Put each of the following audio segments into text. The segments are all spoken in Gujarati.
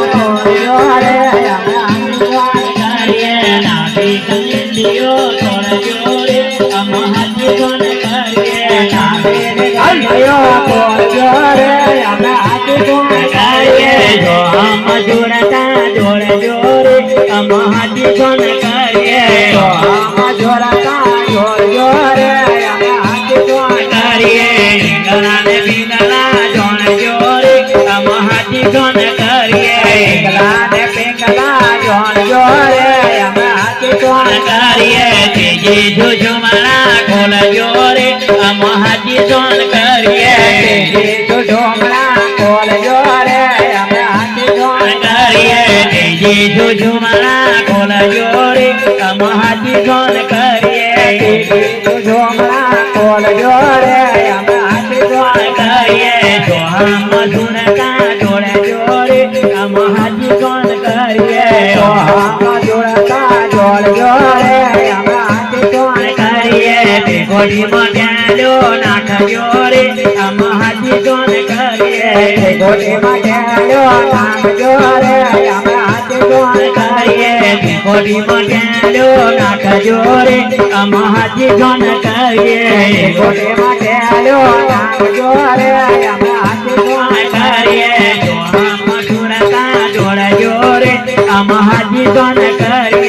Oh, બીજું ઝુમણા કોલ જોડે મહાજી કોલ કરીએ. બીજું ઝુમણા કોલ જોડે મહાજી કોલ કરીએ. સોહમ મધુરતા જોડે જોડે হরি মনে লোনা জোরে আমাজি জন করে হরি মনে লোনা জোরে আমাজি জন করে মথুরা কা জোড়া জোরে আমাজি জন করে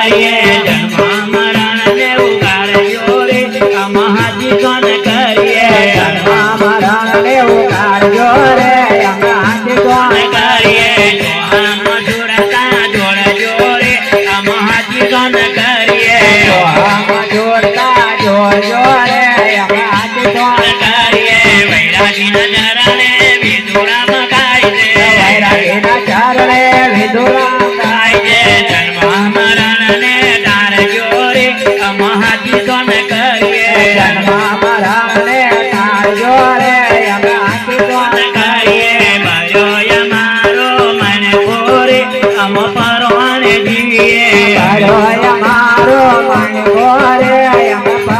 María. જીવીએ મારો મણ ગોરે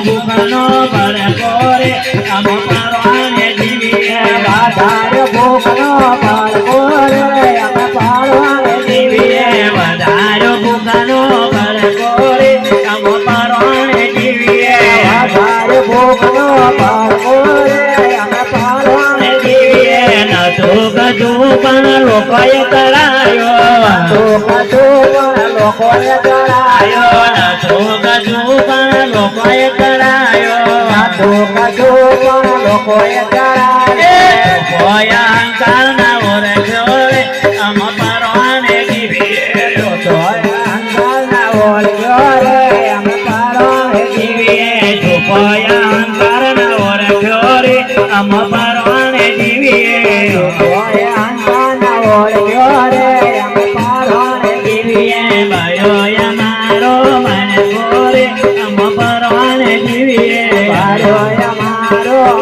ભોગનો પર કોરે અમો પરવાને જીવી બાધાર ભોગનો પર કાઢું પણ લોકોએ તળાયો કાઢું પણ લોકોએ તળાયો નાચું કાઢું લોકોએ તળાયો નાચું કાઢું પણ લોકોએ તળાયો કોઈ અહંકાર ના ઓરે જોડે અમ પરવાને જીવી